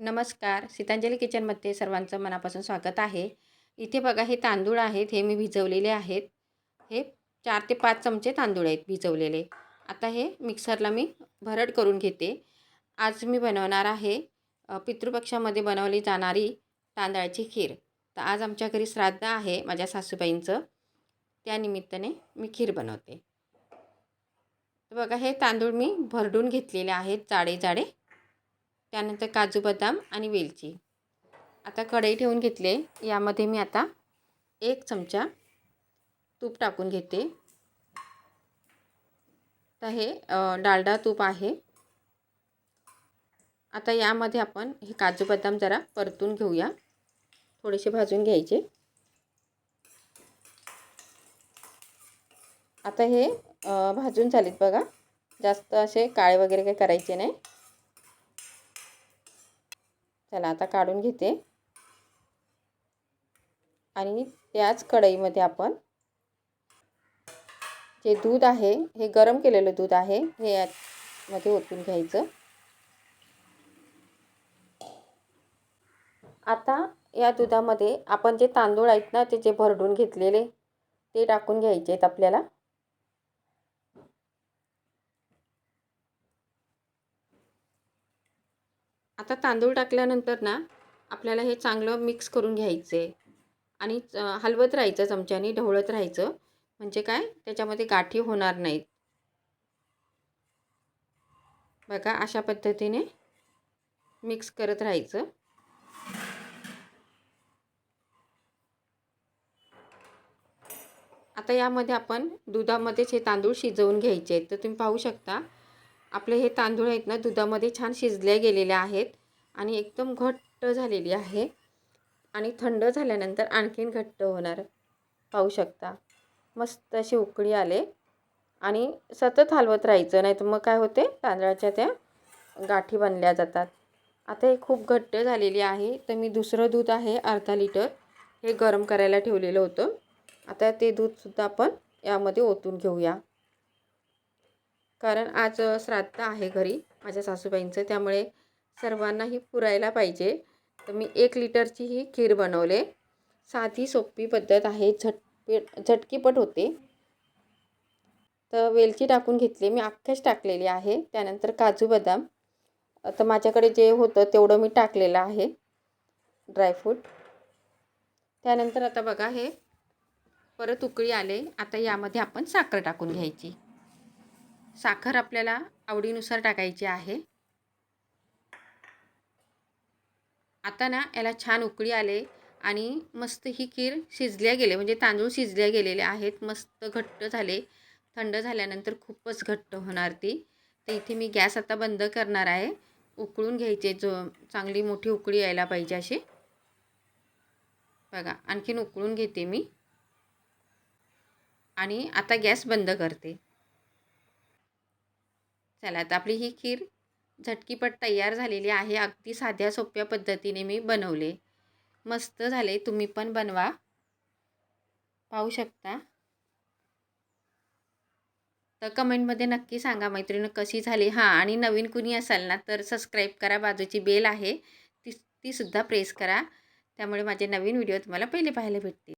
नमस्कार. सीतांजली किचनमध्ये सर्वांचं मनापासून स्वागत आहे. इथे बघा हे तांदूळ आहेत हे मी भिजवलेले आहेत. हे चार ते पाच चमचे तांदूळ आहेत भिजवलेले. आता हे मिक्सरला मी भरड करून घेते. आज मी बनवणार आहे पितृपक्षामध्ये बनवली जाणारी तांदळाची खीर. तर आज आमच्या घरी श्राद्ध आहे माझ्या सासूबाईंचं. त्यानिमित्ताने मी खीर बनवते. बघा हे तांदूळ मी भरडून घेतलेले आहेत जाडे जाडे त्यानंतर काजू बदाम आणि वेलची. आता कढई ठेवून घेतले. यामध्ये मी आता एक चमचा तूप टाकून घेते. तर हे डालडा तूप आहे. आता यामध्ये आपण हे काजू बदाम जरा परतून घेऊया. थोडेसे भाजून घ्यायचे. आता हे भाजून झालेत बघा. जास्त असे काळे वगैरे काही करायचे नाही. चला आता काढून घेते. आणि त्याच कढईमध्ये आपण जे दूध आहे हे गरम केलेलं दूध आहे हे यामध्ये ओतून घ्यायचं. आता या दुधामध्ये आपण जे तांदूळ आहेत ना ते जे भरडून घेतलेले ते टाकून घ्यायचे आहेत आपल्याला. आता तांदूळ टाकल्यानंतर ना आपल्याला हे चांगलं मिक्स करून घ्यायचं आहे आणि हलवत राहायचं चमच्याने ढवळत राहायचं. म्हणजे काय? त्याच्यामध्ये गाठी होणार नाहीत. बघा अशा पद्धतीने मिक्स करत राहायचं. आता यामध्ये आपण दुधामध्येच हे तांदूळ शिजवून घ्यायचे आहेत. तर तुम्ही पाहू शकता आपले हे तांदूळ आहेत ना दुधामध्ये छान शिजले गेलेले आहेत आणि एकदम घट्ट झालेली आहे. आणि थंड झाल्यानंतर आणखीन घट्ट होणार. पाहू शकता. मस्त अशी उकळी आले. आणि सतत हलवत राहायचं नाही तर मग काय होते? तांदळाच्या त्या गाठी बनल्या जातात. आता हे खूप घट्ट झालेली आहे. तर मी दुसरं दूध आहे अर्धा लिटर. हे गरम करायला ठेवलेलं होतं. आता ते दूधसुद्धा आपण यामध्ये ओतून घेऊया. कारण आज श्राद्ध आहे घरी माझ्या सासूबाईंचं. त्यामुळे सर्वांनाही पुरायला पाहिजे. तर मी एक लिटरची ही खीर बनवले. साधी सोपी पद्धत आहे. झटपट झटकीपट होते. तर वेलची टाकून घेतली. मी अख्ख्याच टाकलेली आहे. त्यानंतर काजू बदाम. तर माझ्याकडे जे होतं तेवढं मी टाकलेलं आहे. ड्रायफ्रूट त्यानंतर आता बघा हे परत उकळी आले. आता यामध्ये आपण साखर टाकून घ्यायची. साखर आपल्याला आवडीनुसार टाकायची आहे. आता ना याला छान उकळी आले आणि मस्त ही खीर शिजल्या गेले म्हणजे तांदूळ शिजल्या गेलेले आहेत. मस्त घट्ट झाले. थंड झाल्यानंतर खूपच घट्ट होणार ती. तर इथे मी गॅस आता बंद करणार आहे. उकळून घ्यायचे जो चांगली मोठी उकळी यायला पाहिजे अशी. बघा आणखीन उकळून घेते मी. आणि आता गॅस बंद करते. चला आता आपली ही खीर झटकीपट तयार झालेली आहे. अगदी साध्या सोप्या पद्धतीने मी बनवले. मस्त झाले. तुम्ही पण बनवा. पाहू शकता. तर कमेंटमध्ये नक्की सांगा मैत्रिणी कशी झाली? हां आणि नवीन कुणी असाल ना तर सबस्क्राईब करा. बाजूची बेल आहे ती तीसुद्धा प्रेस करा. त्यामुळे माझे नवीन व्हिडिओ तुम्हाला पहिले पाहायला भेटतील.